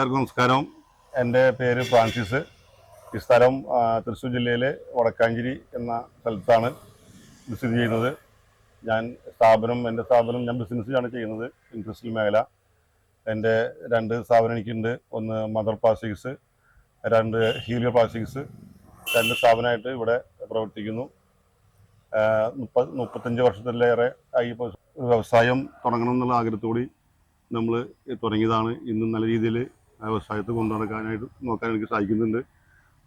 എല്ലാവർക്കും നമസ്കാരം. എന്റെ പേര് ഫ്രാൻസിസ്. ഈ സ്ഥലം തൃശ്ശൂർ ജില്ലയിലെ വടക്കാഞ്ചേരി എന്ന സ്ഥലത്താണ് സ്ഥിതി ചെയ്യുന്നത്. ഞാൻ സ്ഥാപനം എന്റെ സ്ഥാപനം ഞാൻ ബിസിനസ്സിലാണ് ചെയ്യുന്നത് ഇൻഡസ്ട്രിയൽ മേഖല. എന്റെ രണ്ട് സ്ഥാപനം എനിക്കുണ്ട്. ഒന്ന് മദർ പ്ലാസ്റ്റിക്സ് രണ്ട് ഹീലിയോ പ്ലാസ്റ്റിക്സ് രണ്ട് സ്ഥാപനമായിട്ട് ഇവിടെ പ്രവർത്തിക്കുന്നു. മുപ്പ മുപ്പത്തഞ്ച് വർഷത്തിലേറെ ആയി വ്യവസായം തുടങ്ങണം എന്നുള്ള ആഗ്രഹത്തോടി നമ്മൾ തുടങ്ങിയതാണ്. ഇന്നും നല്ല രീതിയിൽ വ്യവസായത്തെ കൊണ്ടു നടക്കാനായിട്ട് നോക്കാൻ എനിക്ക് സാധിക്കുന്നുണ്ട്.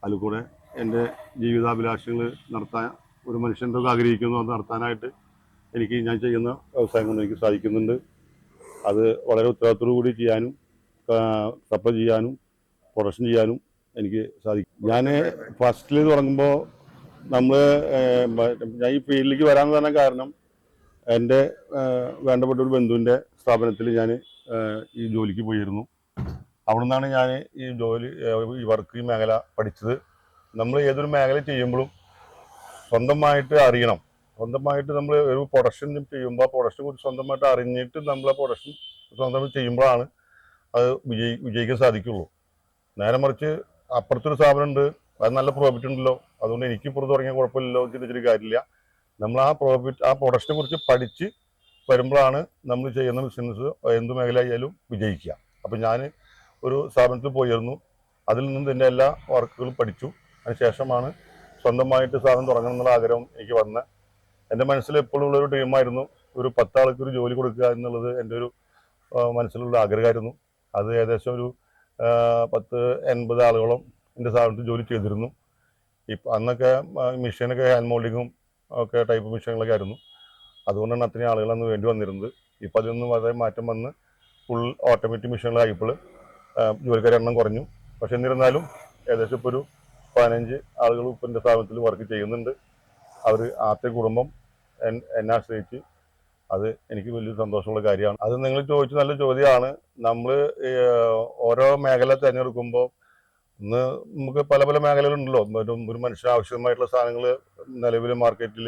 അതിൽ കൂടെ എന്റെ ജീവിതാഭിലാഷങ്ങൾ നടത്താൻ ഒരു മനുഷ്യന്റെ ഒക്കെ ആഗ്രഹിക്കുന്നു അത് നടത്താനായിട്ട് എനിക്ക് ഞാൻ ചെയ്യുന്ന വ്യവസായം കൊണ്ട് എനിക്ക് സാധിക്കുന്നുണ്ട്. അത് വളരെ ഉത്തരവാദിത്തോടു കൂടി ചെയ്യാനും സപ്ലൈ ചെയ്യാനും പ്രൊഡക്ഷൻ ചെയ്യാനും എനിക്ക് സാധിക്കും. ഞാൻ ഫസ്റ്റിൽ തുടങ്ങുമ്പോൾ നമ്മൾ ഞാൻ ഈ ഫീൽഡിലേക്ക് വരാൻ തന്നെ കാരണം എന്റെ വേണ്ടപ്പെട്ട ഒരു ബന്ധുവിന്റെ സ്ഥാപനത്തിൽ ഞാൻ ഈ ജോലിക്ക് പോയിരുന്നു. അവിടെ നിന്നാണ് ഞാൻ ഈ ജോലി ഈ വർക്ക് ഈ മേഖല പഠിച്ചത്. നമ്മൾ ഏതൊരു മേഖല ചെയ്യുമ്പോഴും സ്വന്തമായിട്ട് അറിയണം. സ്വന്തമായിട്ട് നമ്മൾ ഒരു പ്രൊഡക്ഷൻ ചെയ്യുമ്പോൾ പ്രൊഡക്ഷൻ കുറിച്ച് സ്വന്തമായിട്ട് അറിഞ്ഞിട്ട് നമ്മൾ ആ പ്രൊഡക്ഷൻ സ്വന്തമായിട്ട് ചെയ്യുമ്പോഴാണ് അത് വിജയി വിജയിക്കാൻ സാധിക്കുള്ളൂ. നേരെ മറിച്ച് അപ്പുറത്തൊരു സ്ഥാപനം ഉണ്ട് അത് നല്ല പ്രോഫിറ്റ് ഉണ്ടല്ലോ. അതുകൊണ്ട് എനിക്ക് പുറത്ത് തുടങ്ങിയ കുഴപ്പമില്ലല്ലോ ചിന്തിച്ചിട്ട് കാര്യമില്ല. നമ്മൾ ആ പ്രോഫിറ്റ് ആ പ്രൊഡക്ഷനെ കുറിച്ച് പഠിച്ച് വരുമ്പോഴാണ് നമ്മൾ ചെയ്യുന്ന ബിസിനസ് എന്ത് മേഖല ആയാലും വിജയിക്കുക. അപ്പം ഞാൻ ഒരു സ്ഥാപനത്തിൽ പോയിരുന്നു. അതിൽ നിന്നും ഇതിന്റെ എല്ലാ വർക്കുകളും പഠിച്ചു. അതിനുശേഷമാണ് സ്വന്തമായിട്ട് സ്ഥാപനം തുടങ്ങണം എന്നുള്ള ആഗ്രഹം എനിക്ക് വന്ന. എന്റെ മനസ്സിൽ എപ്പോഴും ഉള്ളൊരു ഡ്രീമായിരുന്നു ഒരു പത്താൾക്ക് ഒരു ജോലി കൊടുക്കുക എന്നുള്ളത് എന്റെ ഒരു മനസ്സിലുള്ള ആഗ്രഹമായിരുന്നു. അത് ഏകദേശം ഒരു പത്ത് എൺപത് ആളുകളും എന്റെ സ്ഥാപനത്തിൽ ജോലി ചെയ്തിരുന്നു. ഇപ്പം അന്നൊക്കെ മെഷീനൊക്കെ ഹാൻഡ് മോൾഡിങ്ങും ഒക്കെ ടൈപ്പ് മെഷീനുകളൊക്കെ ആയിരുന്നു. അതുകൊണ്ടാണ് അത്രയും ആളുകളന്ന് വേണ്ടി വന്നിരുന്നത്. ഇപ്പം അതിൽ വളരെ മാറ്റം വന്ന് ഫുൾ ഓട്ടോമാറ്റിക് മെഷീനുകളായപ്പോൾ ജോലിക്കാരുടെ എണ്ണം കുറഞ്ഞു. പക്ഷെ എന്നിരുന്നാലും ഏകദേശം ഇപ്പോൾ ഒരു പതിനഞ്ച് ആളുകൾ ഇപ്പം എന്റെ സ്ഥാപനത്തിൽ വർക്ക് ചെയ്യുന്നുണ്ട്. അവർ ആദ്യത്തെ കുടുംബം എന്നെ ആശ്രയിച്ച് അത് എനിക്ക് വലിയ സന്തോഷമുള്ള കാര്യമാണ്. അത് നിങ്ങൾ ചോദിച്ച നല്ല ചോദ്യമാണ്. നമ്മൾ ഓരോ മേഖല തിരഞ്ഞെടുക്കുമ്പോൾ ഇന്ന് നമുക്ക് പല പല മേഖലകളുണ്ടല്ലോ ഒരു ഒരു മനുഷ്യന് ആവശ്യമായിട്ടുള്ള സാധനങ്ങൾ നിലവിൽ മാർക്കറ്റിൽ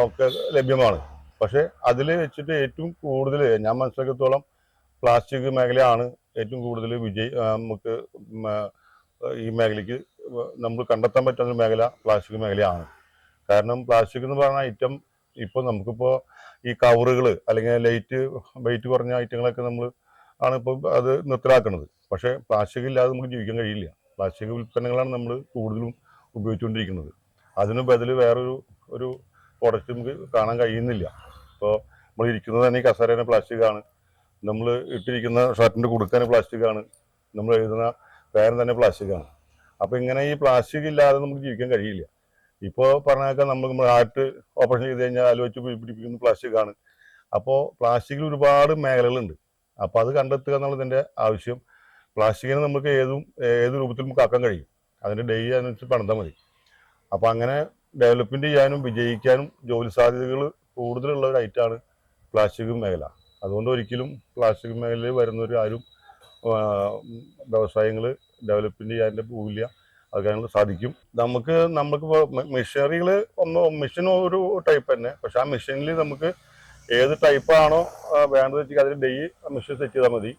ഒക്കെ ലഭ്യമാണ്. പക്ഷേ അതിൽ വെച്ചിട്ട് ഏറ്റവും കൂടുതൽ ഞാൻ മനസ്സിലാക്കിയത്തോളം പ്ലാസ്റ്റിക് മേഖലയാണ് ഏറ്റവും കൂടുതൽ വിജയ് നമുക്ക് ഈ മേഖലയ്ക്ക് നമ്മൾ കണ്ടെത്താൻ പറ്റുന്ന മേഖല പ്ലാസ്റ്റിക് മേഖലയാണ്. കാരണം പ്ലാസ്റ്റിക് എന്ന് പറയുന്ന ഐറ്റം ഇപ്പോൾ നമുക്കിപ്പോൾ ഈ കവറുകൾ അല്ലെങ്കിൽ ലൈറ്റ് വെയിറ്റ് കുറഞ്ഞ ഐറ്റങ്ങളൊക്കെ നമ്മൾ ആണ് ഇപ്പോൾ അത് നിർത്തലാക്കുന്നത്. പക്ഷേ പ്ലാസ്റ്റിക് ഇല്ലാതെ നമുക്ക് ജീവിക്കാൻ കഴിയില്ല. പ്ലാസ്റ്റിക് ഉൽപ്പന്നങ്ങളാണ് നമ്മൾ കൂടുതലും ഉപയോഗിച്ചുകൊണ്ടിരിക്കുന്നത്. അതിന് ബദൽ വേറൊരു ഒരു പ്രോഡക്റ്റ് നമുക്ക് കാണാൻ കഴിയുന്നില്ല. ഇപ്പോൾ നമ്മൾ ഇരിക്കുന്നത് തന്നെ കസേരേനെ പ്ലാസ്റ്റിക് ആണ്. നമ്മൾ ഇട്ടിരിക്കുന്ന ഷർട്ടിന്റെ പ്ലാസ്റ്റിക് ആണ്. നമ്മൾ എഴുതുന്ന പേരൻ തന്നെ പ്ലാസ്റ്റിക്കാണ് അപ്പോൾ ഇങ്ങനെ ഈ പ്ലാസ്റ്റിക് ഇല്ലാതെ നമുക്ക് ജീവിക്കാൻ കഴിയില്ല. ഇപ്പോൾ പറഞ്ഞാൽ നമ്മൾ നമ്മൾ ഹാർട്ട് ഓപ്പറേഷൻ ചെയ്ത് കഴിഞ്ഞാൽ പിടി- പിടിപ്പിക്കുന്ന പ്ലാസ്റ്റിക്കാണ് അപ്പോൾ പ്ലാസ്റ്റിക്കിൽ ഒരുപാട് മേഖലകളുണ്ട്. അപ്പോൾ അത് കണ്ടെത്തുക എന്നുള്ളതിന്റെ ആവശ്യം പ്ലാസ്റ്റിക്കിനെ നമുക്ക് ഏതും ഏത് രൂപത്തിൽ നമുക്ക് ആക്കാൻ കഴിയും. അതിന്റെ ഡേ അനുസരിച്ച് പണിതാൽ മതി. അപ്പോൾ അങ്ങനെ ഡെവലപ്മെന്റ് ചെയ്യാനും വിജയിക്കാനും ജോലി സാധ്യതകൾ കൂടുതലുള്ള ഒരു ഐറ്റമാണ് പ്ലാസ്റ്റിക് മേഖല. അതുകൊണ്ട് ഒരിക്കലും പ്ലാസ്റ്റിക് മേഖലയിൽ വരുന്നവർ ആരും വ്യവസായങ്ങൾ ഡെവലപ്മെന്റ് ചെയ്യാന്റെ പോവില്ല. അത് സാധിക്കും. നമുക്ക് നമുക്ക് മെഷീനറികൾ ഒന്ന് മെഷീൻ ഒരു ടൈപ്പ് തന്നെ. പക്ഷെ ആ മെഷീനിൽ നമുക്ക് ഏത് ടൈപ്പാണോ വേണ്ടത് വെച്ചാൽ അതിൽ ഡൈ മെഷീൻ സെറ്റ് ചെയ്താൽ മതി.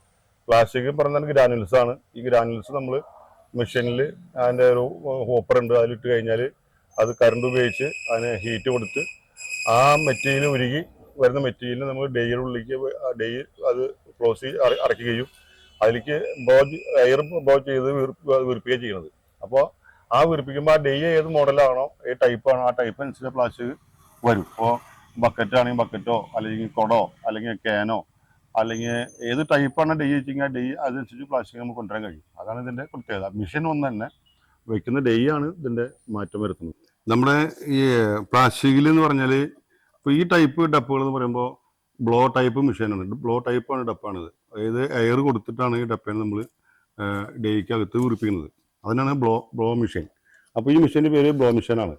പ്ലാസ്റ്റിക് പറഞ്ഞാൽ ഗ്രാനുൽസ് ആണ്. ഈ ഗ്രാനുൽസ് നമ്മൾ മെഷീനിൽ അതിന്റെ ഒരു ഹോപ്പർ ഉണ്ട്. അതിലിട്ട് കഴിഞ്ഞാൽ അത് കറണ്ട് ഉപയോഗിച്ച് അതിന് ഹീറ്റ് കൊടുത്ത് ആ മെറ്റീരിയൽ ഉരുകി വരുന്ന മെറ്റീരിയലിന് നമ്മൾ ഡെയ്യുടെ ഉള്ളിലേക്ക് ഡെയ് അത് ക്ലോസ് അടയ്ക്കുകയും അതിലേക്ക് ബോജ് എയർ ബോജ് ചെയ്ത് വിരിപ്പിക്കുകയും ചെയ്യുന്നത്. അപ്പോൾ ആ വീർപ്പിക്കുമ്പോൾ ആ ഡെയ് ഏത് മോഡലാണോ ഏത് ടൈപ്പാണോ ആ ടൈപ്പ് അനുസരിച്ച് പ്ലാസ്റ്റിക് വരും. ഇപ്പോൾ ബക്കറ്റ് ആണെങ്കിൽ ബക്കറ്റോ അല്ലെങ്കിൽ കുടോ അല്ലെങ്കിൽ ക്യാനോ അല്ലെങ്കിൽ ഏത് ടൈപ്പാണ് ഡെയ് വെച്ചിങ്ങനെ ഡെയ് അതനുസരിച്ച് പ്ലാസ്റ്റിക് നമുക്ക് കൊണ്ടുവരാൻ കഴിയും. അതാണ് ഇതിന്റെ പ്രത്യേകത. മിഷൻ ഒന്ന് തന്നെ വയ്ക്കുന്ന ഡെയ് ആണ് ഇതിന്റെ മാറ്റം വരുത്തുന്നത്. നമ്മുടെ ഈ പ്ലാസ്റ്റിക്കിൽ എന്ന് പറഞ്ഞാൽ ഇപ്പോൾ ഈ ടൈപ്പ് ഡപ്പുകൾ എന്ന് പറയുമ്പോൾ ബ്ലോ ടൈപ്പ് മെഷീനാണ് ബ്ലോ ടൈപ്പാണ് ഡപ്പാണിത് അതായത് എയർ കൊടുത്തിട്ടാണ് ഈ ഡപ്പേനെ നമ്മൾ ഡേക്കകത്ത് ഉറിപ്പിക്കുന്നത് അതിനാണ് ബ്ലോ ബ്ലോ മെഷീൻ അപ്പോൾ ഈ മെഷീന്റെ പേര് ബ്ലോ മെഷീനാണ്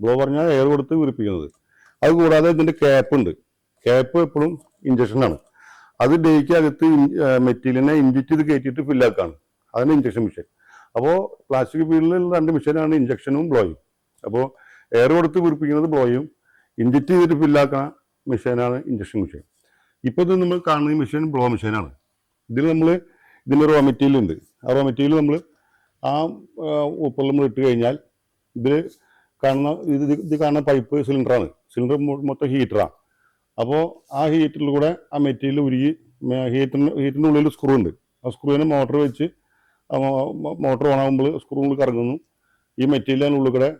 ബ്ലോ പറഞ്ഞാൽ എയർ കൊടുത്ത് ഉറിപ്പിക്കുന്നത് അത് കൂടാതെ ഇതിന്റെ ക്യാപ്പ് ഉണ്ട്. ക്യാപ്പ് എപ്പോഴും ഇഞ്ചക്ഷനാണ് അത് ഡേക്കകത്ത് മെറ്റീരിയലിനെ ഇഞ്ചക്ട് ചെയ്ത് കയറ്റിയിട്ട് ഫില്ലാക്കാണ് അതാണ് ഇഞ്ചക്ഷൻ മെഷീൻ അപ്പോൾ പ്ലാസ്റ്റിക് ഫീൽഡിലുള്ള രണ്ട് മെഷീനാണ് ഇഞ്ചക്ഷനും ബ്ലോയും അപ്പോൾ എയർ കൊടുത്ത് വീർപ്പിക്കുന്നത് ബ്ലോയും ഇഞ്ചക്ട് ചെയ്തിട്ട് ഫില്ലാക്കുന്ന മെഷീനാണ് ഇൻജക്ഷൻ മെഷീൻ ഇപ്പോൾ നമ്മൾ കാണുന്ന മെഷീൻ ബ്ലോ മെഷീനാണ് ഇതിൽ നമ്മൾ ഇതിന്റെ റോ മെറ്റീരിയൽ ഉണ്ട്. ആ റോ മെറ്റീരിയൽ നമ്മൾ ആ ഉപ്പിൽ നമ്മൾ ഇട്ട് കഴിഞ്ഞാൽ ഇതിൽ കാണുന്ന ഇത് ഇത് കാണുന്ന പൈപ്പ് സിലിണ്ടറാണ് സിലിണ്ടർ മൊത്തം ഹീറ്ററാണ് അപ്പോൾ ആ ഹീറ്ററിൽ കൂടെ ആ മെറ്റീരിയൽ ഉരുകി ഹീറ്ററിന് ഹീറ്ററിന്റെ ഉള്ളിൽ സ്ക്രൂ ഉണ്ട്. ആ സ്ക്രൂവിന് മോട്ടർ വെച്ച് മോട്ടർ ഓൺ ആകുമ്പോൾ സ്ക്രൂ കറങ്ങുന്നു. ഈ മെറ്റീരിയൽ അതിനുള്ളിൽ കൂടെ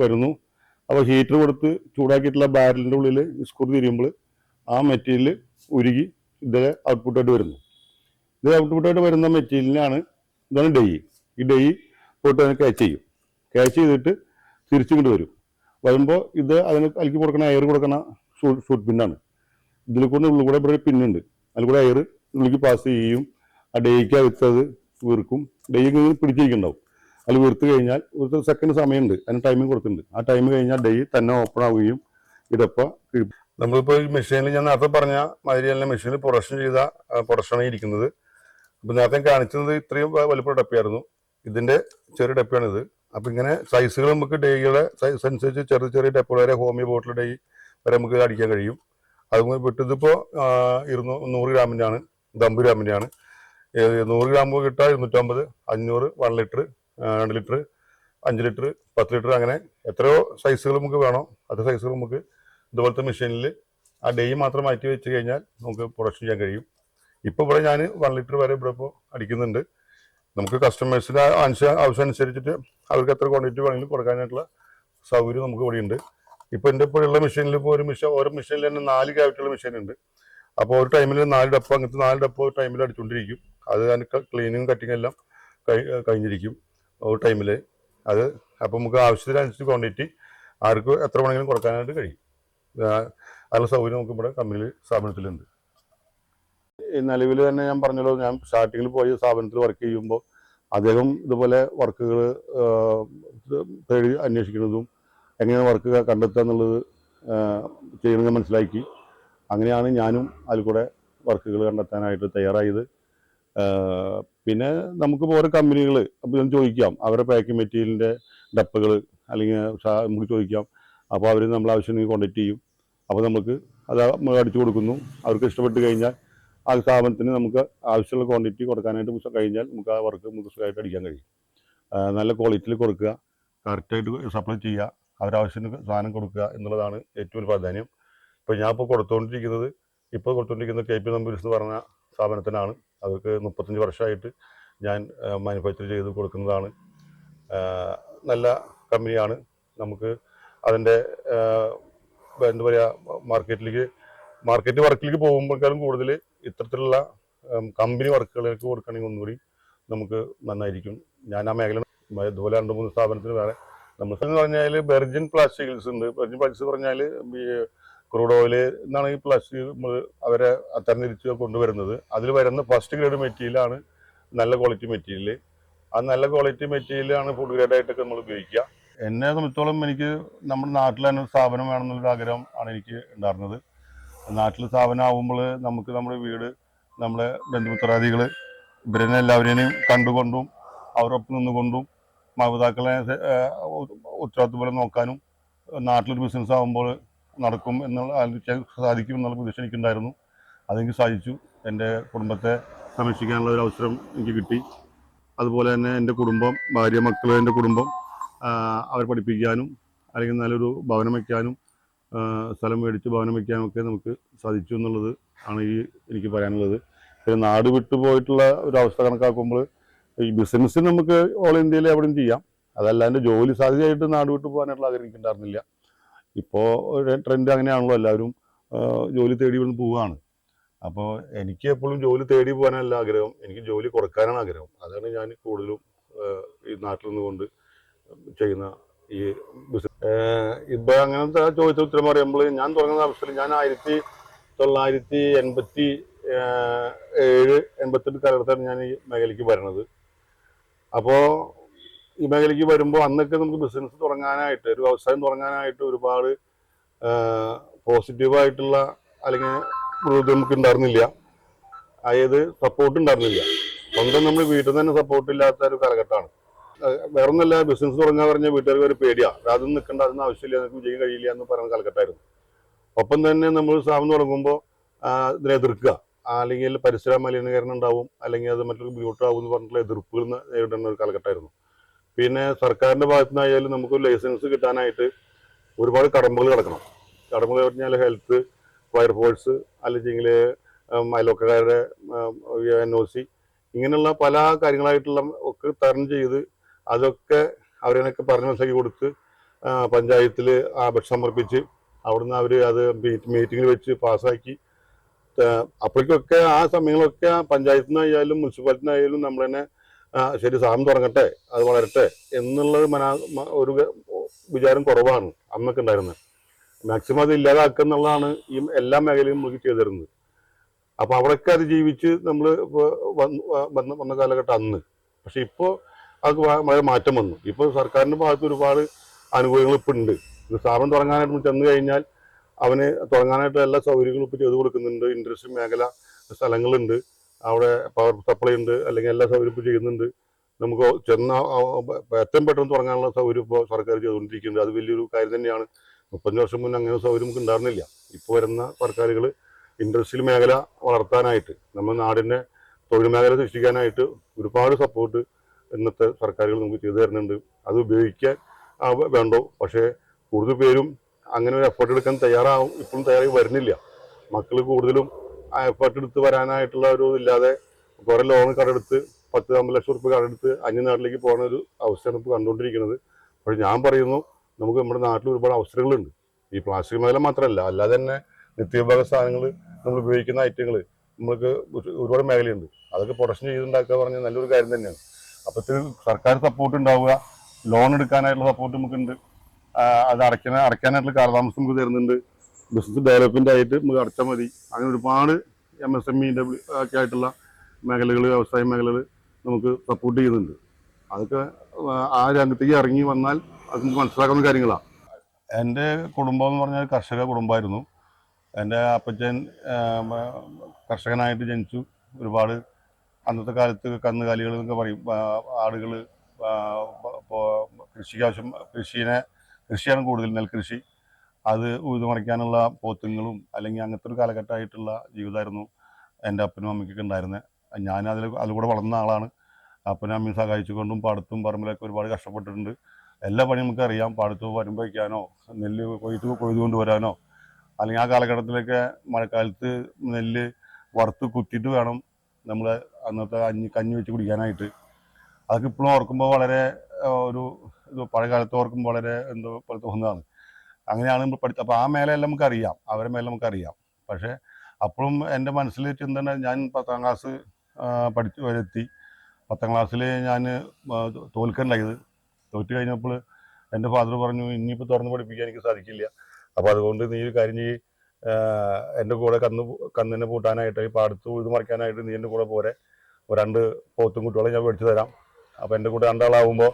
വരുന്നു. അപ്പോൾ ഹീറ്റർ കൊടുത്ത് ചൂടാക്കിയിട്ടുള്ള ബാരലിന്റെ ഉള്ളിൽ സ്ക്രൂ തിരിയുമ്പോൾ ആ മെറ്റീരിയൽ ഉരുകി ഇതിലെ ഔട്ട്പുട്ടായിട്ട് വരുന്നു. ഇത് ഔട്ട്പുട്ടായിട്ട് വരുന്ന മെറ്റീരിയലിനാണ് ഇതാണ് ഡെയ് ഈ ഡെയ് പോയിട്ട് അതിനെ ക്യാച്ച് ചെയ്യും. ക്യാച്ച് ചെയ്തിട്ട് തിരിച്ചിങ്ങോട്ട് വരും. വരുമ്പോൾ ഇത് അതിന് അലക്കി കൊടുക്കണ എയർ കൊടുക്കണ ഷൂട്ട് പിന്നാണ് ഇതിൽ കൂടെ ഉള്ളിൽ കൂടെ ഇവിടെ പിന്നുണ്ട് അതിൽ കൂടെ എയർ ഉള്ളിലേക്ക് പാസ് ചെയ്യും. ആ ഡേയ്ക്ക് അകത്തത് വീർക്കും. ഡെയ്ക്ക് പിടിച്ചിരിക്കുന്നുണ്ടാവും. അതിൽ വീർത്ത് കഴിഞ്ഞാൽ ഒരു സെക്കൻഡ് സമയമുണ്ട്. അതിന് ടൈമിംഗ് കൊടുത്തിട്ടുണ്ട്. ആ ടൈം കഴിഞ്ഞാൽ ഡൈ തന്നെ ഓപ്പൺ ആവുകയും ഇതപ്പ നമ്മളിപ്പോൾ ഈ മെഷീനിൽ ഞാൻ നേരത്തെ പറഞ്ഞ മാതിരി തന്നെ മെഷീനിൽ പ്രൊഡക്ഷൻ ചെയ്ത പ്രൊഡക്ഷനാണ് ഇരിക്കുന്നത്. അപ്പോൾ നേരത്തെ കാണിച്ചത് ഇത്രയും വലിപ്പം ഡപ്പയായിരുന്നു ഇതിന്റെ ചെറിയ ഇത്. അപ്പോൾ ഇങ്ങനെ സൈസുകൾ നമുക്ക് ഡേയുടെ സൈസ് അനുസരിച്ച് ചെറിയ ചെറിയ ഡപ്പുകൾ വരെ ഹോമിയോ ബോട്ടിൽ ഡേ വരെ നമുക്ക് അടിക്കാൻ കഴിയും. അതുകൊണ്ട് വിട്ടതിപ്പോൾ ഇരുന്നൂ നൂറ് ഗ്രാമിന്റെ ആണ് ഇത് അമ്പത് ഗ്രാമിന്റെ ആണ് നൂറ് ഗ്രാം കിട്ടാൽ ഇരുന്നൂറ്റമ്പത് അഞ്ഞൂറ് വൺ ലിറ്റർ രണ്ട് ലിറ്റർ അഞ്ച് ലിറ്റർ പത്ത് ലിറ്റർ അങ്ങനെ എത്രയോ സൈസുകൾ നമുക്ക് വേണോ. അത്ര സൈസുകൾ നമുക്ക് ഇതുപോലത്തെ മെഷീനിൽ ആ ഡേ മാത്രം മാറ്റി വെച്ച് കഴിഞ്ഞാൽ നമുക്ക് പ്രൊഡക്ഷൻ ചെയ്യാൻ കഴിയും. ഇപ്പോൾ ഇവിടെ ഞാൻ വൺ ലിറ്റർ വരെ ഇവിടെ ഇപ്പോൾ അടിക്കുന്നുണ്ട്. നമുക്ക് കസ്റ്റമേഴ്സിന് ആവശ്യം അനുസരിച്ചിട്ട് അവർക്ക് എത്ര ക്വാണ്ടിറ്റി വേണമെങ്കിലും കൊടുക്കാനായിട്ടുള്ള സൗകര്യം നമുക്ക് ഇവിടെ ഉണ്ട്. ഇപ്പോൾ എന്റെ ഇപ്പോഴുള്ള മെഷീനിൽ ഇപ്പോൾ ഒരു മെഷീൻ ഓരോ മെഷീനിൽ തന്നെ നാല് ക്യാവിറ്റിയുള്ള മെഷീൻ ഉണ്ട്. അപ്പോൾ ഒരു ടൈമിൽ നാല് ഡപ്പ് അങ്ങനത്തെ നാല് ഡപ്പ് ടൈമിൽ അടിച്ചുകൊണ്ടിരിക്കും അത് അതിന് ക്ലീനിങ്ങും കട്ടിങ്ങും എല്ലാം കഴിഞ്ഞിരിക്കും. ടൈമിൽ അത് അപ്പോൾ നമുക്ക് ആവശ്യത്തിനനുസരിച്ച് ക്വാണ്ടിറ്റി ആർക്ക് എത്ര വേണമെങ്കിലും കൊടുക്കാനായിട്ട് കഴിയും. അതിനുള്ള സൗകര്യം നമുക്ക് ഇവിടെ കമ്പനിയിൽ സ്ഥാപനത്തിലുണ്ട്. നിലവിൽ തന്നെ ഞാൻ പറഞ്ഞല്ലോ ഞാൻ സ്റ്റാർട്ടിങ്ങിൽ പോയി സ്ഥാപനത്തിൽ വർക്ക് ചെയ്യുമ്പോൾ അദ്ദേഹം ഇതുപോലെ വർക്കുകൾ തേടി അന്വേഷിക്കുന്നതും എങ്ങനെ വർക്ക് കണ്ടെത്തുക എന്നുള്ളത് ചെയ്യണമെന്ന് മനസ്സിലാക്കി. അങ്ങനെയാണ് ഞാനും അതിൽ കൂടെ വർക്കുകൾ കണ്ടെത്താനായിട്ട് തയ്യാറായത്. പിന്നെ നമുക്ക് ഓരോ കമ്പനികൾ അപ്പോൾ ചോദിക്കാം അവരുടെ പാക്കിംഗ് മെറ്റീരിയലിന്റെ ഡപ്പകൾ അല്ലെങ്കിൽ നമുക്ക് ചോദിക്കാം. അപ്പോൾ അവർ നമ്മൾ ആവശ്യമുണ്ടെങ്കിൽ കോണ്ടാക്ട് ചെയ്യും. അപ്പോൾ നമുക്ക് അത് അടിച്ചു കൊടുക്കുന്നു. അവർക്ക് ഇഷ്ടപ്പെട്ട് കഴിഞ്ഞാൽ ആ സ്ഥാപനത്തിന് നമുക്ക് ആവശ്യമുള്ള ക്വാണ്ടിറ്റി കൊടുക്കാനായിട്ട് കഴിഞ്ഞാൽ നമുക്ക് ആ വർക്ക് നമുക്ക് സുഖമായിട്ട് അടിക്കാൻ കഴിയും. നല്ല ക്വാളിറ്റിയിൽ കൊടുക്കുക കറക്റ്റായിട്ട് സപ്ലൈ ചെയ്യുക അവരാവശ്യത്തിന് സാധനം കൊടുക്കുക എന്നുള്ളതാണ് ഏറ്റവും ഒരു പ്രാധാന്യം. ഇപ്പോൾ ഞാൻ ഇപ്പോൾ കൊടുത്തുകൊണ്ടിരിക്കുന്നത് ഇപ്പോൾ കൊടുത്തുകൊണ്ടിരിക്കുന്നത് കെ പി നമ്പൂരിസ് എന്ന് പറഞ്ഞ സ്ഥാപനത്തിനാണ്. അവർക്ക് മുപ്പത്തഞ്ച് വർഷമായിട്ട് ഞാൻ മാനുഫാക്ചർ ചെയ്ത് കൊടുക്കുന്നതാണ്. നല്ല കമ്പനിയാണ്. നമുക്ക് അതിന്റെ എന്താ പറയുക മാർക്കറ്റിലേക്ക് മാർക്കറ്റ് വർക്കിലേക്ക് പോകുമ്പോഴേക്കാളും കൂടുതൽ ഇത്തരത്തിലുള്ള കമ്പനി വർക്കുകളിലേക്ക് കൊടുക്കുകയാണെങ്കിൽ ഒന്നുകൂടി നമുക്ക് നന്നായിരിക്കും. ഞാൻ ആ മേഖല ഇതുപോലെ രണ്ട് മൂന്ന് സ്ഥാപനത്തിന് വേറെ. നമ്മൾ പറഞ്ഞാൽ ബെർജിൻ പ്ലാസ്റ്റിക്സ് ഉണ്ട്. ബെർജിൻ പ്ലാസ്റ്റിക്സ് പറഞ്ഞാൽ ക്രൂഡ് ഓയിൽ എന്നാണ് ഈ പ്ലാസ്റ്റിക് നമ്മൾ അവരെ തരംതിരിച്ച് കൊണ്ടുവരുന്നത്. അതിൽ വരുന്ന ഫസ്റ്റ് ഗ്രേഡ് മെറ്റീരിയലാണ് നല്ല ക്വാളിറ്റി മെറ്റീരിയൽ ആ നല്ല ക്വാളിറ്റി മെറ്റീരിയലാണ് ഫുഡ് ഗ്രേഡ് ആയിട്ടൊക്കെ നമ്മൾ ഉപയോഗിക്കുക. എന്നെ സംബന്ധിച്ചോളം എനിക്ക് നമ്മുടെ നാട്ടിൽ തന്നെ ഒരു സ്ഥാപനം വേണമെന്നുള്ളൊരു ആഗ്രഹം ആണ് എനിക്ക് ഉണ്ടായിരുന്നത്. നാട്ടിൽ സ്ഥാപനം ആവുമ്പോൾ നമുക്ക് നമ്മുടെ വീട് നമ്മളെ ബന്ധുമിത്രാദികൾ ഇവരെന്നെ എല്ലാവരെയും കണ്ടുകൊണ്ടും അവരൊപ്പം നിന്നുകൊണ്ടും മാതാക്കളെ ഉത്തരവാദിത്വം പോലെ നോക്കാനും നാട്ടിലൊരു ബിസിനസ് ആകുമ്പോൾ നടക്കും എന്നുള്ള ആലോചിക്കാൻ സാധിക്കും എന്നുള്ള പ്രതീക്ഷ എനിക്കുണ്ടായിരുന്നു. അതെനിക്ക് സാധിച്ചു. എന്റെ കുടുംബത്തെ സംരക്ഷിക്കാനുള്ള ഒരു അവസരം എനിക്ക് കിട്ടി. അതുപോലെ തന്നെ എന്റെ കുടുംബം ഭാര്യ മക്കൾ എന്റെ കുടുംബം അവരെ പഠിപ്പിക്കാനും അല്ലെങ്കിൽ നല്ലൊരു ഭവനം വയ്ക്കാനും സ്ഥലം മേടിച്ച് ഭവനം വയ്ക്കാനും ഒക്കെ നമുക്ക് സാധിച്ചു എന്നുള്ളത് ആണ് ഈ എനിക്ക് പറയാനുള്ളത്. പിന്നെ നാട് വിട്ടു പോയിട്ടുള്ള ഒരു അവസ്ഥ കണക്കാക്കുമ്പോൾ ഈ ബിസിനസ് നമുക്ക് ഓൾ ഇന്ത്യയിൽ എവിടെയും ചെയ്യാം. അതല്ലാണ്ട് ജോലി സാധ്യതയായിട്ട് നാട് വിട്ടു പോകാനായിട്ടുള്ള ആഗ്രഹം എനിക്കുണ്ടായിരുന്നില്ല. ഇപ്പോൾ ഒരു ട്രെൻഡ് അങ്ങനെയാണല്ലോ എല്ലാവരും ജോലി തേടി വന്ന് പോവുകയാണ്. അപ്പോൾ എനിക്ക് എപ്പോഴും ജോലി തേടി പോകാനല്ല ആഗ്രഹം. എനിക്ക് ജോലി കുറക്കാനാണ് ആഗ്രഹം. അതാണ് ഞാൻ കൂടുതലും ഈ നാട്ടിൽ നിന്നുകൊണ്ട് ചെയ്യുന്ന ഈ ബിസിനസ് ഇപ്പൊ അങ്ങനത്തെ ചോദിച്ച ഉത്തരം പറയുമ്പോൾ ഞാൻ തുടങ്ങുന്ന അവസരം ഞാൻ ആയിരത്തി തൊള്ളായിരത്തി എൺപത്തി ഏഴ് എൺപത്തെട്ട് കാലഘട്ടത്താണ് ഞാൻ ഈ മേഖലയ്ക്ക് വരണത് അപ്പോൾ ഈ മേഖലയ്ക്ക് വരുമ്പോൾ അന്നൊക്കെ നമുക്ക് ബിസിനസ് തുടങ്ങാനായിട്ട് ഒരു വ്യവസായം തുടങ്ങാനായിട്ട് ഒരുപാട് പോസിറ്റീവായിട്ടുള്ള അല്ലെങ്കിൽ നമുക്ക് ഉണ്ടായിരുന്നില്ല. അതായത് സപ്പോർട്ട് ഉണ്ടായിരുന്നില്ല. സ്വന്തം നമ്മൾ വീട്ടിൽ തന്നെ സപ്പോർട്ട് ഇല്ലാത്ത ഒരു കാലഘട്ടമാണ്. വേറെ ഒന്നല്ല ബിസിനസ് തുടങ്ങാൻ പറഞ്ഞ വീട്ടുകാർക്ക് ഒരു പേടിയാണ് അതൊന്നും നിൽക്കേണ്ട അതൊന്നും ആവശ്യമില്ല നമുക്ക് ചെയ്യാൻ കഴിയില്ല എന്ന് പറയുന്ന കാലഘട്ടമായിരുന്നു. ഒപ്പം തന്നെ നമ്മൾ സ്ഥാപനം തുടങ്ങുമ്പോൾ ഇതിനെ എതിർക്കുക. അല്ലെങ്കിൽ പരിസര മലിനീകരണം ഉണ്ടാവും അല്ലെങ്കിൽ അത് മറ്റൊരു ബുദ്ധിമുട്ടാവും എന്ന് പറഞ്ഞിട്ടുള്ള എതിർപ്പുകൾ നേരിടുന്ന ഒരു കാലഘട്ടമായിരുന്നു. പിന്നെ സർക്കാരിന്റെ ഭാഗത്തു നിന്നായാലും നമുക്ക് ലൈസൻസ് കിട്ടാനായിട്ട് ഒരുപാട് കടമ്പകൾ കിടക്കണം. കടമ്പകൾ പറഞ്ഞാൽ ഹെൽത്ത് ഫയർഫോഴ്സ് അല്ലെങ്കിൽ അയൽവക്കക്കാരുടെ എൻ ഒ സി ഇങ്ങനെയുള്ള പല കാര്യങ്ങളായിട്ടുള്ള ഒക്കെ തരണം ചെയ്ത് അതൊക്കെ അവരതിനൊക്കെ പറഞ്ഞു മനസ്സിലാക്കി കൊടുത്ത് പഞ്ചായത്തിൽ അപേക്ഷ സമർപ്പിച്ച് അവിടുന്ന് അവർ അത് മീറ്റിംഗിൽ വെച്ച് പാസ്സാക്കി. അപ്പോഴേക്കൊക്കെ ആ സമയങ്ങളൊക്കെ പഞ്ചായത്തിൽ നിന്നായാലും മുനിസിപ്പാലിറ്റിനായാലും നമ്മൾ തന്നെ ആ, ശരി സാധനം തുടങ്ങട്ടെ അത് വളരട്ടെ എന്നുള്ളത് മനാ ഒരു വിചാരം കുറവാണ് അന്നൊക്കെ ഉണ്ടായിരുന്നത് മാക്സിമം അത് ഇല്ലാതാക്കുക എന്നുള്ളതാണ് ഈ എല്ലാ മേഖലയും നമുക്ക് ചെയ്തു തരുന്നത്. അപ്പൊ അവിടെയൊക്കെ അത് ജീവിച്ച് നമ്മൾ വന്ന വന്ന കാലഘട്ടം അന്ന്. പക്ഷെ ഇപ്പോൾ അത് വളരെ മാറ്റം വന്നു. ഇപ്പോൾ സർക്കാരിന്റെ ഭാഗത്ത് ഒരുപാട് അനുകൂല്യങ്ങൾ ഇപ്പം ഉണ്ട്. ഇത് സ്ഥാപനം തുടങ്ങാനായിട്ട് ചെന്ന് കഴിഞ്ഞാൽ അവന് തുടങ്ങാനായിട്ട് എല്ലാ സൗകര്യങ്ങളും ഇപ്പൊ ചെയ്തു കൊടുക്കുന്നുണ്ട്. ഇൻഡസ്ട്രി മേഖല സ്ഥലങ്ങളുണ്ട്. അവിടെ പവർ സപ്ലൈ ഉണ്ട് അല്ലെങ്കിൽ എല്ലാ സൗകര്യം ചെയ്യുന്നുണ്ട്. നമുക്ക് ചെന്ന ഏറ്റവും പെട്ടെന്ന് തുടങ്ങാനുള്ള സൗകര്യം ഇപ്പോൾ സർക്കാർ ചെയ്തുകൊണ്ടിരിക്കുന്നത് അത് വലിയൊരു കാര്യം തന്നെയാണ്. മുപ്പത്തഞ്ച് വർഷം മുന്നേ അങ്ങനെ സൗകര്യം നമുക്ക് ഉണ്ടായിരുന്നില്ല. ഇപ്പോൾ വരുന്ന സർക്കാരുകൾ ഇൻഡസ്ട്രിയൽ മേഖല വളർത്താനായിട്ട് നമ്മുടെ നാടിന്റെ തൊഴിൽ മേഖല സൃഷ്ടിക്കാനായിട്ട് ഒരുപാട് സപ്പോർട്ട് ഇന്നത്തെ സർക്കാരുകൾ നമുക്ക് ചെയ്തു തരുന്നുണ്ട്. അത് ഉപയോഗിക്കാൻ വേണ്ടോ. പക്ഷേ കൂടുതൽ പേരും അങ്ങനെ ഒരു എഫേർട്ട് എടുക്കാൻ തയ്യാറാവും ഇപ്പോഴും തയ്യാറായി വരുന്നില്ല. മക്കൾ കൂടുതലും എഫേർട്ട് എടുത്ത് വരാനായിട്ടുള്ള ഒരു ഇല്ലാതെ കുറെ ലോൺ കടെടുത്ത് പത്ത് അമ്പത് ലക്ഷം റുപ്യ കടെടുത്ത് അന്യനാട്ടിലേക്ക് പോകുന്ന ഒരു അവസ്ഥയാണ് ഇപ്പോൾ കണ്ടുകൊണ്ടിരിക്കുന്നത്. പക്ഷേ ഞാൻ പറയുന്നു നമുക്ക് നമ്മുടെ നാട്ടിൽ ഒരുപാട് അവസരങ്ങളുണ്ട്. ഈ പ്ലാസ്റ്റിക് മേഖല മാത്രമല്ല അല്ലാതെ തന്നെ നിത്യോപയോഗ സാധനങ്ങൾ നമ്മൾ ഉപയോഗിക്കുന്ന ഐറ്റങ്ങൾ നമ്മൾക്ക് ഒരുപാട് മേഖലയുണ്ട്. അതൊക്കെ പ്രൊഡക്ഷൻ ചെയ്തുണ്ടാക്കുക പറഞ്ഞാൽ നല്ലൊരു കാര്യം തന്നെയാണ്. അപ്പോഴത്തേക്ക് സർക്കാർ സപ്പോർട്ട് ഉണ്ടാവുക ലോൺ എടുക്കാനായിട്ടുള്ള സപ്പോർട്ട് നമുക്കുണ്ട്. അത് അടയ്ക്കാൻ അടയ്ക്കാനായിട്ടുള്ള കാലതാമസം നമുക്ക് തരുന്നുണ്ട്. ബിസിനസ് ഡെവലപ്മെന്റ് ആയിട്ട് നമുക്ക് അടച്ചാൽ മതി. അങ്ങനെ ഒരുപാട് എം എസ് എം ഇ ഒക്കെ ആയിട്ടുള്ള മേഖലകൾ വ്യവസായ മേഖലകൾ നമുക്ക് സപ്പോർട്ട് ചെയ്യുന്നുണ്ട്. അതൊക്കെ ആ രംഗത്തേക്ക് ഇറങ്ങി വന്നാൽ അത് നമുക്ക് മനസ്സിലാക്കുന്ന കാര്യങ്ങളാണ് എന്റെ കുടുംബം എന്ന് പറഞ്ഞാൽ കർഷക കുടുംബമായിരുന്നു. എന്റെ അപ്പച്ചൻ കർഷകനായിട്ട് ജനിച്ചു. ഒരുപാട് അന്നത്തെ കാലത്ത് കന്നുകാലികൾ എന്നൊക്കെ പറയും ആടുകൾ കൃഷിക്കാവശ്യം കൃഷിനെ കൃഷിയാണ് കൂടുതൽ നെൽകൃഷി. അത് ഉഴുതുമറിക്കാനുള്ള പോത്തുങ്ങളും അല്ലെങ്കിൽ അങ്ങനത്തെ ഒരു കാലഘട്ടമായിട്ടുള്ള ജീവിതമായിരുന്നു എന്റെ അപ്പനും അമ്മയ്ക്കൊക്കെ ഉണ്ടായിരുന്നത് ഞാൻ അതിൽ അതിലൂടെ വളർന്ന ആളാണ്. അപ്പനും അമ്മയും സഹായിച്ചുകൊണ്ടും പാടത്തും പറമ്പിലൊക്കെ ഒരുപാട് കഷ്ടപ്പെട്ടിട്ടുണ്ട്. എല്ലാ പണിയും നമുക്കറിയാം പാടത്ത് വരുമ്പോൾ വയ്ക്കാനോ നെല്ല് കൊയ്ത്ത് കൊയ്ത് കൊണ്ടുവരാനോ അല്ലെങ്കിൽ ആ കാലഘട്ടത്തിലൊക്കെ മഴക്കാലത്ത് നെല്ല് വറുത്ത് കുത്തിയിട്ട് വേണം നമ്മൾ അന്നത്തെ കഞ്ഞി കഞ്ഞി വെച്ച് കുടിക്കാനായിട്ട്. അതൊക്കെ ഇപ്പോഴും ഓർക്കുമ്പോൾ വളരെ ഒരു പഴയ കാലത്ത് ഓർക്കുമ്പോൾ വളരെ എന്തോ പോലെ തോന്നുന്നതാണ് അങ്ങനെയാണ് നമ്മൾ പഠിച്ചത്. അപ്പോൾ ആ മേലെല്ലാം നമുക്കറിയാം. അവരെ മേലെ നമുക്കറിയാം. പക്ഷേ അപ്പോഴും എന്റെ മനസ്സിൽ ചിന്ത ഞാൻ പത്താം ക്ലാസ് പഠിച്ചു വരെത്തി. പത്താം ക്ലാസ്സിൽ ഞാൻ തോൽക്കണ്ടായത് തോറ്റു കഴിഞ്ഞപ്പോൾ എന്റെ ഫാദർ പറഞ്ഞു ഇനിയിപ്പോൾ തുറന്ന് പഠിപ്പിക്കാൻ എനിക്ക് സാധിക്കില്ല. അപ്പോൾ അതുകൊണ്ട് നീ ഒരു കാര്യം ചെയ്യ്. എന്റെ കൂടെ കന്ന് കന്നിനെ പൂട്ടാനായിട്ട് ഈ പാടത്ത് ഉഴുതു മറിക്കാനായിട്ട് നീ എന്റെ കൂടെ പോരെ. രണ്ട് പോത്തും കുട്ടികളെ ഞാൻ മേടിച്ചു തരാം. അപ്പോൾ എന്റെ കൂടെ രണ്ടാളാവുമ്പോൾ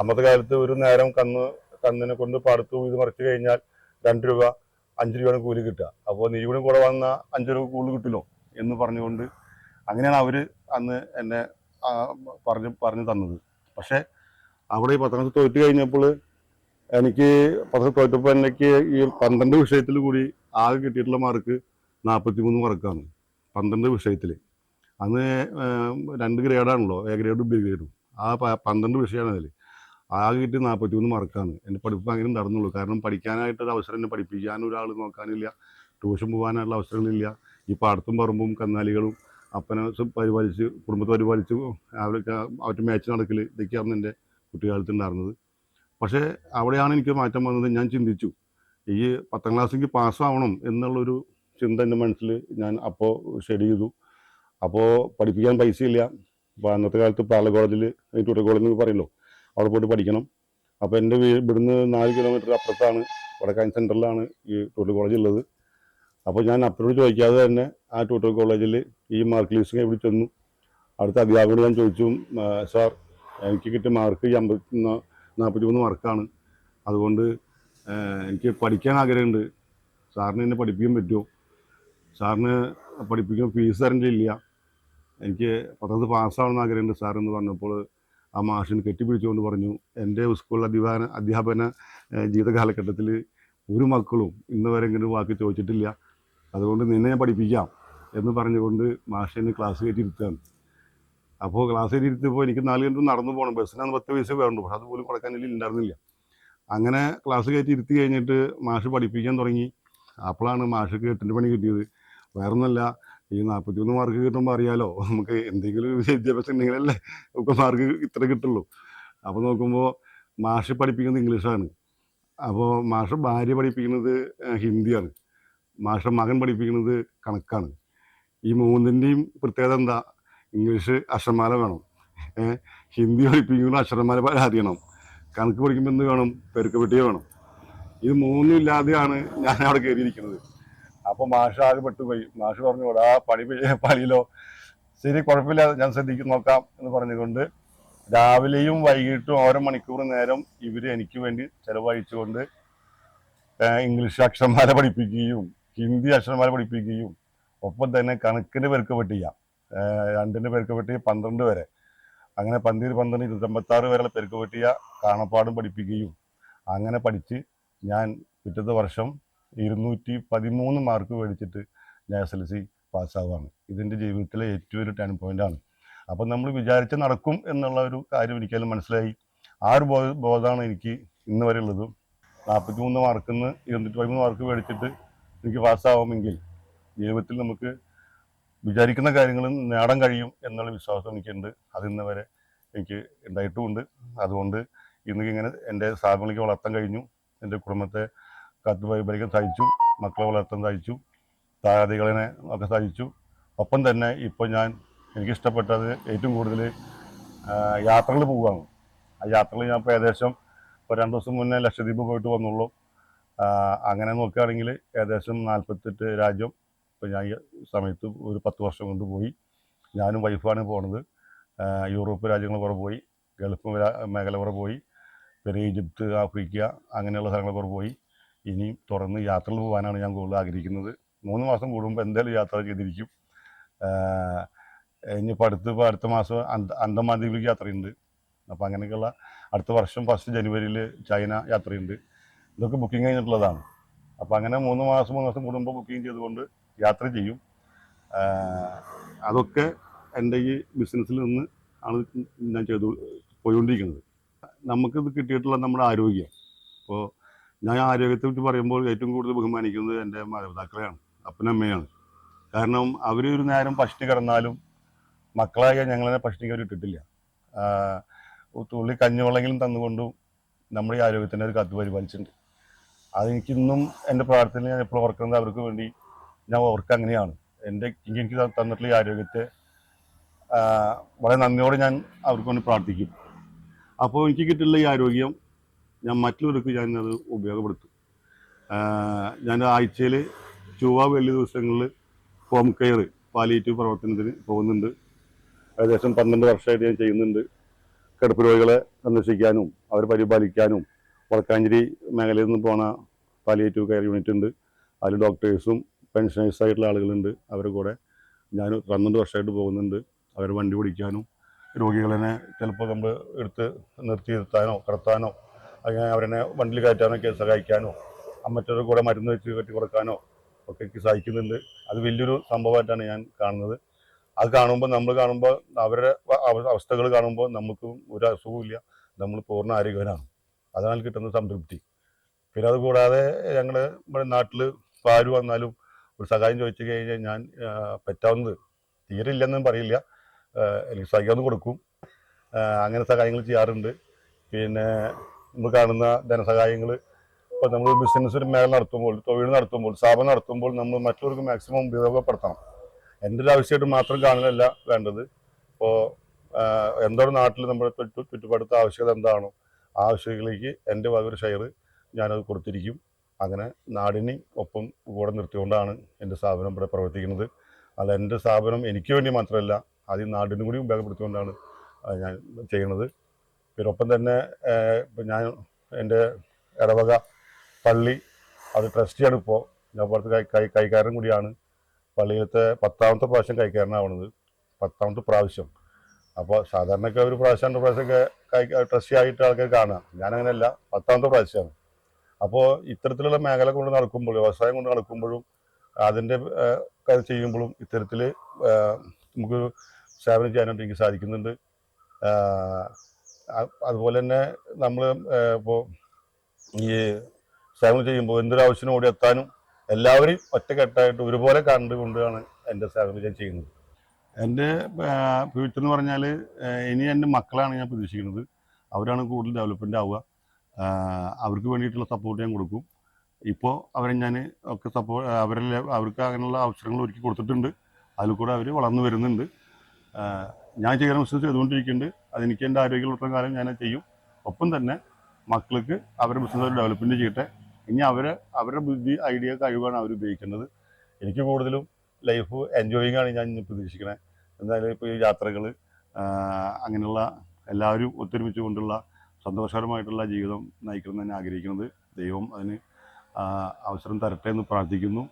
അന്നത്തെ കാലത്ത് ഒരു നേരം കന്ന് കന്നിനെ കൊണ്ട് പടുത്തു ഇത് മറിച്ച് കഴിഞ്ഞാൽ രണ്ട് രൂപ അഞ്ച് രൂപയാണ് കൂലി കിട്ടുക. അപ്പോൾ നീ കൂടെ കൂടെ വന്ന അഞ്ച് രൂപ കൂടുതൽ കിട്ടില്ലോ എന്ന് പറഞ്ഞുകൊണ്ട് അങ്ങനെയാണ് അവർ അന്ന് എന്നെ പറഞ്ഞു പറഞ്ഞു തന്നത്. പക്ഷേ അവിടെ ഈ പത്രം തോറ്റ് കഴിഞ്ഞപ്പോൾ എനിക്ക് പത്രം തോറ്റപ്പോൾ എനിക്ക് ഈ പന്ത്രണ്ട് വിഷയത്തിൽ കൂടി ആകെ കിട്ടിയിട്ടുള്ള മാർക്ക് നാൽപ്പത്തി മൂന്ന് മാർക്കാണ് പന്ത്രണ്ട് വിഷയത്തിൽ. അന്ന് രണ്ട് ഗ്രേഡാണല്ലോ എ ഗ്രേഡും ബി ഗ്രേഡും. ആ പന്ത്രണ്ട് വിഷയമാണ് അതിൽ. ആകെ കിട്ടി നാൽപ്പത്തി മൂന്ന് മാർക്കാണ് എന്റെ പഠിപ്പ് അങ്ങനെ നടന്നുള്ളൂ. കാരണം പഠിക്കാനായിട്ടൊരു അവസരം എന്നെ പഠിപ്പിക്കാൻ ഒരാൾ നോക്കാനില്ല. ട്യൂഷൻ പോകാനുള്ള അവസരങ്ങളില്ല. ഈ പാടത്തും പറമ്പും കന്നാലികളും അപ്പനെ പരിപാലിച്ച് കുടുംബത്തെ പരിപാലിച്ച് അവരൊക്കെ അവരുടെ മാച്ച് നടക്കൽ ഇതൊക്കെയാണ് എന്റെ കുട്ടിക്കാലത്ത് ഉണ്ടായിരുന്നത്. പക്ഷേ അവിടെയാണ് എനിക്ക് മാറ്റം വന്നത്. ഞാൻ ചിന്തിച്ചു ഈ പത്താം ക്ലാസ്സിലേക്ക് പാസ്സാവണം എന്നുള്ളൊരു ചിന്ത എന്റെ മനസ്സിൽ ഞാൻ അപ്പോൾ ഷെഡ് ചെയ്തു. അപ്പോൾ പഠിപ്പിക്കാൻ പൈസയില്ല. അപ്പോൾ അന്നത്തെ കാലത്ത് പാല കോളേജിൽ ട്യൂട്ടർ കോളേജ് എന്നൊക്കെ പറയല്ലോ അവിടെ പോയിട്ട് പഠിക്കണം. അപ്പോൾ എന്റെ വീ ഇവിടുന്ന് നാല് കിലോമീറ്റർ അപ്പുറത്താണ് വടക്കാൻ സെന്ററിലാണ് ഈ ട്യൂട്ടർ കോളേജ് ഉള്ളത്. അപ്പോൾ ഞാൻ അപ്പനോട് ചോദിക്കാതെ തന്നെ ആ ട്യൂട്ടർ കോളേജിൽ ഈ മാർക്ക് ലിസ്റ്റ് ഇവിടെ ചെന്നു? അടുത്ത അധ്യാപകനോട് ഞാൻ ചോദിച്ചു "ആ, സാർ എനിക്ക് കിട്ടിയ മാർക്ക് ഈ അമ്പത്തി നാൽപ്പത്തി മൂന്ന് മാർക്കാണ് അതുകൊണ്ട് എനിക്ക് പഠിക്കാൻ ആഗ്രഹമുണ്ട്. സാറിന് എന്നെ പഠിപ്പിക്കാൻ പറ്റുമോ? സാറിന് പഠിപ്പിക്കാൻ ഫീസ് തരേണ്ടിയില്ല. എനിക്ക് പത്രത്തിൽ പാസ്സാവണമെന്ന് ആഗ്രഹമുണ്ട് സാർ എന്ന് പറഞ്ഞപ്പോൾ ആ മാഷിന് കെട്ടിപ്പിടിച്ചുകൊണ്ട് പറഞ്ഞു എന്റെ സ്കൂൾ അധ്യാപന അധ്യാപന ജീവിതകാലഘട്ടത്തിൽ ജീവിത കാലഘട്ടത്തിൽ ഒരു മക്കളും ഇന്ന് വരെ ഇങ്ങനെ വാക്ക് ചോദിച്ചിട്ടില്ല. അതുകൊണ്ട് നിന്നെ ഞാൻ പഠിപ്പിക്കാം എന്ന് പറഞ്ഞുകൊണ്ട് മാഷിനെ ക്ലാസ് കയറ്റി ഇരുത്തുകയാണ് അപ്പോൾ ക്ലാസ് കയറ്റി ഇരുത്തിയപ്പോൾ എനിക്ക് നാല് കിലോമീറ്റർ നടന്നു പോകണം ബസ്സിനാണ് പത്ത് പൈസ വേണ്ടു. പക്ഷെ അതുപോലും കൊടുക്കാൻ എനിക്ക് ഉണ്ടായിരുന്നില്ല അങ്ങനെ ക്ലാസ് കയറ്റി ഇരുത്തി കഴിഞ്ഞിട്ട് മാഷ് പഠിപ്പിക്കാൻ തുടങ്ങി. അപ്പോഴാണ് മാഷ് എട്ടിന്റെ പണി കിട്ടിയത്. വേറൊന്നല്ല ഈ നാൽപ്പത്തിമൂന്ന് മാർക്ക് കിട്ടുമ്പോൾ അറിയാലോ നമുക്ക് എന്തെങ്കിലും ഒരു വിദ്യാഭ്യാസം ഉണ്ടെങ്കിലല്ലേ ഒക്കെ മാർക്ക് ഇത്ര കിട്ടുള്ളൂ. അപ്പോൾ നോക്കുമ്പോൾ മാഷ് പഠിപ്പിക്കുന്നത് ഇംഗ്ലീഷാണ്. അപ്പോൾ മാഷ് ഭാര്യ പഠിപ്പിക്കുന്നത് ഹിന്ദിയാണ്. മാഷ മകൻ പഠിപ്പിക്കുന്നത് കണക്കാണ്. ഈ മൂന്നിന്റെയും പ്രത്യേകത എന്താ? ഇംഗ്ലീഷ് അക്ഷരമാല വേണം. ഹിന്ദി പഠിപ്പിക്കുമ്പോൾ അക്ഷരമാല അറിയണം കണക്ക് പഠിക്കുമ്പോൾ എന്ത് വേണം? പെരുക്കപ്പെട്ടിയെ വേണം. ഇത് മൂന്നും ഇല്ലാതെയാണ് ഞാൻ അവിടെ കയറിയിരിക്കുന്നത് അപ്പോൾ മാഷ് ആകെ പെട്ടുപോയി മാഷ് പറഞ്ഞു ആ പണി പണിയിലോ? ശരി കുഴപ്പമില്ല ഞാൻ ശ്രദ്ധിക്കും നോക്കാം എന്ന് പറഞ്ഞുകൊണ്ട് രാവിലെയും വൈകിട്ടും ഓരോ മണിക്കൂർ നേരം ഇവർ എനിക്ക് വേണ്ടി ചെലവഴിച്ചുകൊണ്ട് ഇംഗ്ലീഷ് അക്ഷരമാല പഠിപ്പിക്കുകയും ഹിന്ദി അക്ഷരമാല പഠിപ്പിക്കുകയും ഒപ്പം തന്നെ കണക്കിന് പെരുക്ക് പെട്ടിയ രണ്ടിന്റെ പേർക്ക് പട്ടിക പന്ത്രണ്ട് വരെ അങ്ങനെ പന്തിര് പന്ത്രണ്ട് ഇരുന്നൂറ്റമ്പത്താറ് വരെ പെരുക്ക് പെട്ടിയ കാണപ്പാടും പഠിപ്പിക്കുകയും അങ്ങനെ പഠിച്ച് ഞാൻ പിറ്റത്തെ വർഷം ഇരുന്നൂറ്റി പതിമൂന്ന് മാർക്ക് മേടിച്ചിട്ട് ഞാൻ എസ് എൽ സി പാസ്സാവുകയാണ് ഇതിന്റെ ജീവിതത്തിലെ ഏറ്റവും ഒരു ടേൺ പോയിന്റാണ് അപ്പം നമ്മൾ വിചാരിച്ച് നടക്കും എന്നുള്ള ഒരു കാര്യം എനിക്കതിൽ മനസ്സിലായി. ആ ഒരു ബോധ ബോധമാണ് എനിക്ക് ഇന്ന് വരെ ഉള്ളത്. നാൽപ്പത്തി മൂന്ന് മാർക്കിൽ നിന്ന് ഇരുന്നൂറ്റി പതിമൂന്ന് മാർക്ക് മേടിച്ചിട്ട് എനിക്ക് പാസ്സാവുമെങ്കിൽ ജീവിതത്തിൽ നമുക്ക് വിചാരിക്കുന്ന കാര്യങ്ങൾ നേടാൻ കഴിയും എന്നുള്ള വിശ്വാസം എനിക്കുണ്ട്. അത് ഇന്ന് വരെ എനിക്ക് ഉണ്ടായിട്ടുമുണ്ട്. അതുകൊണ്ട് ഇന്ന് ഇങ്ങനെ എന്റെ സ്ഥാപനങ്ങളിലേക്ക് വളർത്താൻ കഴിഞ്ഞു. എന്റെ കുടുംബത്തെ കാത്തു പരിപാലിക്കാൻ സാധിച്ചു മക്കളെ വളർത്താൻ സാധിച്ചു താരതികളിനെ ഒക്കെ സാധിച്ചു ഒപ്പം തന്നെ ഇപ്പോൾ ഞാൻ എനിക്കിഷ്ടപ്പെട്ടത് ഏറ്റവും കൂടുതൽ യാത്രകൾ പോവുകയാണ്. ആ യാത്രകൾ ഞാൻ ഇപ്പോൾ ഏകദേശം ഇപ്പോൾ രണ്ട് ദിവസം മുന്നേ ലക്ഷദ്വീപ് പോയിട്ട് വന്നുള്ളൂ. അങ്ങനെ നോക്കുകയാണെങ്കിൽ ഏകദേശം നാൽപ്പത്തെട്ട് രാജ്യം ഇപ്പോൾ ഞാൻ ഈ സമയത്ത് ഒരു പത്ത് വർഷം കൊണ്ട് പോയി. ഞാനും വൈഫാണ് പോണത്. യൂറോപ്പ് രാജ്യങ്ങൾ കുറേ പോയി ഗൾഫ് മേഖല കുറേ പോയി പിന്നെ ഈജിപ്ത് ആഫ്രിക്ക അങ്ങനെയുള്ള സ്ഥലങ്ങൾ കുറേ പോയി. ഇനിയും തുറന്ന് യാത്രകൾ പോകാനാണ് ഞാൻ കൂടുതൽ ആഗ്രഹിക്കുന്നത്. മൂന്ന് മാസം കൂടുമ്പോൾ എന്തായാലും യാത്ര ചെയ്തിരിക്കും. ഇനിയിപ്പോൾ അടുത്ത് ഇപ്പോൾ അടുത്ത മാസം അന്ത അന്തമാൻ ദ്വീപിലേക്ക് യാത്രയുണ്ട്. അപ്പോൾ അങ്ങനെയൊക്കെയുള്ള അടുത്ത വർഷം ഫസ്റ്റ് ജനുവരിയിൽ ചൈന യാത്രയുണ്ട്. ഇതൊക്കെ ബുക്കിംഗ് കഴിഞ്ഞിട്ടുള്ളതാണ്. അപ്പോൾ അങ്ങനെ മൂന്ന് മാസം മൂന്ന് മാസം കൂടുമ്പോൾ ബുക്കിംഗ് ചെയ്തുകൊണ്ട് യാത്ര ചെയ്യും. അതൊക്കെ എന്റെ ഈ ബിസിനസ്സിൽ നിന്ന് ആണ് ഞാൻ ചെയ്തു പോയിക്കൊണ്ടിരിക്കുന്നത്. നമുക്കിത് കിട്ടിയിട്ടുള്ള നമ്മുടെ ആരോഗ്യം. അപ്പോൾ ഞാൻ ആരോഗ്യത്തെ പറ്റി പറയുമ്പോൾ ഏറ്റവും കൂടുതൽ ബഹുമാനിക്കുന്നത് എന്റെ മാതാപിതാക്കളെയാണ് അപ്പനമ്മയാണ് കാരണം അവർ ഒരു നേരം പഷ്ടി കിടന്നാലും മക്കളായ ഞങ്ങളെ പഷ്ടിക്ക് അവർ ഇട്ടിട്ടില്ല. തുള്ളി കഞ്ഞുവെള്ളെങ്കിലും തന്നുകൊണ്ടും നമ്മുടെ ഈ ആരോഗ്യത്തിന്റെ ഒരു കത്ത് പരിപാലിച്ചിട്ടുണ്ട്. അതെനിക്കിന്നും എന്റെ പ്രാർത്ഥനയിൽ ഞാൻ എപ്പോഴും ഓർക്കുന്നത് അവർക്ക് വേണ്ടി ഞാൻ ഓർക്കുക അങ്ങനെയാണ്. എന്റെ എനിക്ക് തന്നിട്ടുള്ള ഈ ആരോഗ്യത്തെ വളരെ നന്ദിയോടെ ഞാൻ അവർക്ക് വേണ്ടി പ്രാർത്ഥിക്കും. അപ്പോൾ എനിക്ക് കിട്ടിയുള്ള ഈ ആരോഗ്യം ഞാൻ മറ്റുള്ളവർക്ക് ഞാൻ അത് ഉപയോഗപ്പെടുത്തും. ഞാൻ ആഴ്ചയിൽ ചൊവ്വ വെള്ളി ദിവസങ്ങളിൽ ഹോം കെയർ പാലിയേറ്റീവ് പ്രവർത്തനത്തിന് പോകുന്നുണ്ട്. ഏകദേശം പന്ത്രണ്ട് വർഷമായിട്ട് ഞാൻ ചെയ്യുന്നുണ്ട്. കിടപ്പ് രോഗികളെ സന്ദർശിക്കാനും അവരെ പരിപാലിക്കാനും വടക്കാഞ്ചേരി മേഖലയിൽ നിന്ന് പോണ പാലിയേറ്റീവ് കെയർ യൂണിറ്റ് ഉണ്ട്. അതിൽ ഡോക്ടേഴ്സും പെൻഷനേഴ്സ് ആയിട്ടുള്ള ആളുകളുണ്ട്. അവരുടെ കൂടെ ഞാൻ പന്ത്രണ്ട് വർഷമായിട്ട് പോകുന്നുണ്ട്. അവർ വണ്ടി ഓടിക്കാനും രോഗികളെ ചിലപ്പോൾ നമ്മൾ എടുത്ത് നിർത്തി നിർത്താനോ കിടത്താനോ അങ്ങനെ അവരെ വണ്ടിയിൽ കയറ്റാനോ ഒക്കെ സഹായിക്കാനോ മറ്റൊരു കൂടെ മരുന്ന് വെച്ച് കെട്ടി കൊടുക്കാനോ ഒക്കെ സഹായിക്കുന്നുണ്ട്. അത് വലിയൊരു സംഭവമായിട്ടാണ് ഞാൻ കാണുന്നത്. അത് കാണുമ്പോൾ നമ്മൾ കാണുമ്പോൾ അവരുടെ അവസ്ഥകൾ കാണുമ്പോൾ നമുക്കും ഒരു അസുഖമില്ല നമ്മൾ പൂർണ ആരോഗ്യവനാണ്. അതാണ് കിട്ടുന്ന സംതൃപ്തി. പിന്നെ അതുകൂടാതെ ഞങ്ങൾ ഇവിടെ നാട്ടിൽ ആര് വന്നാലും ഒരു സഹായം ചോദിച്ചു കഴിഞ്ഞാൽ ഞാൻ പറ്റാവുന്നത് തീരെ ഇല്ലെന്നും പറയില്ല എനിക്ക് സഹായം കൊടുക്കും. അങ്ങനെ സഹായങ്ങൾ ചെയ്യാറുണ്ട്. പിന്നെ നമ്മൾ കാണുന്ന ധനസഹായങ്ങൾ ഇപ്പോൾ നമ്മൾ ബിസിനസ് ഒരു മേഖല നടത്തുമ്പോൾ തൊഴിൽ നടത്തുമ്പോൾ സ്ഥാപനം നടത്തുമ്പോൾ നമ്മൾ മറ്റുള്ളവർക്ക് മാക്സിമം ഉപയോഗപ്പെടുത്തണം. എന്റെ ഒരു ആവശ്യമായിട്ട് മാത്രം കാണുന്നതല്ല വേണ്ടത്. ഇപ്പോൾ എന്തോ നാട്ടിൽ നമ്മുടെ ചുറ്റു ചുറ്റുപാടത്തെ ആവശ്യകത എന്താണോ ആ ആവശ്യങ്ങളിലേക്ക് എന്റെ വക ഒരു ഷെയർ ഞാനത് കൊടുത്തിരിക്കും. അങ്ങനെ നാടിനെ ഒപ്പം കൂടെ നിർത്തിക്കൊണ്ടാണ് എന്റെ സ്ഥാപനം ഇവിടെ പ്രവർത്തിക്കുന്നത്. അല്ല എന്റെ സ്ഥാപനം എനിക്ക് വേണ്ടി മാത്രമല്ല ആദ്യം നാടിനും കൂടി ഉപയോഗപ്പെടുത്തിക്കൊണ്ടാണ് ഞാൻ ചെയ്യുന്നത്. പിന്നെ ഒപ്പം തന്നെ ഞാൻ എന്റെ ഇടവക പള്ളി അത് ട്രസ്റ്റിയാണ് ഇപ്പോൾ ഞാൻ പുറത്ത് കൈ കൈകാരൻ കൂടിയാണ്. പള്ളിയിലത്തെ പത്താമത്തെ പ്രാവശ്യം കൈകാരനാവണത് പത്താമത്തെ പ്രാവശ്യം. അപ്പോൾ സാധാരണയൊക്കെ ഒരു പ്രാവശ്യം രണ്ട് പ്രാവശ്യമൊക്കെ കൈ ട്രസ്റ്റി ആയിട്ട് ആൾക്കാർ കാണാം ഞാനങ്ങനെയല്ല പത്താമത്തെ പ്രാവശ്യമാണ്. അപ്പോൾ ഇത്തരത്തിലുള്ള മേഖല കൊണ്ട് നടക്കുമ്പോൾ വ്യവസായം കൊണ്ട് നടക്കുമ്പോഴും അതിന്റെ കാര്യം ചെയ്യുമ്പോഴും ഇത്തരത്തിൽ നമുക്ക് സേവനം ചെയ്യാനായിട്ട് എനിക്ക് സാധിക്കുന്നുണ്ട്. അതുപോലെ തന്നെ നമ്മൾ ഇപ്പോൾ ഈ സേവനം ചെയ്യുമ്പോൾ എന്തൊരു ആവശ്യത്തിനും ഓടി എത്താനും എല്ലാവരെയും ഒറ്റക്കെട്ടായിട്ട് ഒരുപോലെ കണ്ടുകൊണ്ടാണ് എന്റെ സേവനം ഞാൻ ചെയ്യുന്നത്. എന്റെ ഫ്യൂച്ചർ എന്ന് പറഞ്ഞാൽ ഇനി എന്റെ മക്കളാണ് ഞാൻ പ്രതീക്ഷിക്കുന്നത്. അവരാണ് കൂടുതൽ ഡെവലപ്മെന്റ് ആവുക. അവർക്ക് വേണ്ടിയിട്ടുള്ള സപ്പോർട്ട് ഞാൻ കൊടുക്കും. ഇപ്പോൾ അവരെ ഞാൻ ഒക്കെ സപ്പോ അവരെ അവർക്ക് അങ്ങനെയുള്ള അവസരങ്ങൾ ഒരുക്കി കൊടുത്തിട്ടുണ്ട്. അതിൽ കൂടെ അവർ വളർന്നു വരുന്നുണ്ട്. ഞാൻ ചെയ്യുന്ന ബിസിനസ് ചെയ്തുകൊണ്ടിരിക്കുന്നുണ്ട്. അതെനിക്ക് എന്റെ ആരോഗ്യമുള്ള കാലം ഞാൻ ചെയ്യും. ഒപ്പം തന്നെ മക്കൾക്ക് അവരുടെ ബിസിനസ് ഡെവലപ്മെന്റ് ചെയ്യട്ടെ. ഇനി അവർ അവരുടെ ബുദ്ധി ഐഡിയ കഴിവാണ് അവർ ഉപയോഗിക്കേണ്ടത് എനിക്ക് കൂടുതലും ലൈഫ് എൻജോയിങ് ആണ് ഞാൻ പ്രതീക്ഷിക്കുന്നത് എന്തായാലും ഇപ്പോൾ ഈ യാത്രകൾ അങ്ങനെയുള്ള എല്ലാവരും ഒത്തൊരുമിച്ച് കൊണ്ടുള്ള സന്തോഷകരമായിട്ടുള്ള ജീവിതം നയിക്കണം എന്ന് ഞാൻ ആഗ്രഹിക്കുന്നത്. ദൈവം അതിന് അവസരം തരട്ടെ എന്ന് പ്രാർത്ഥിക്കുന്നു.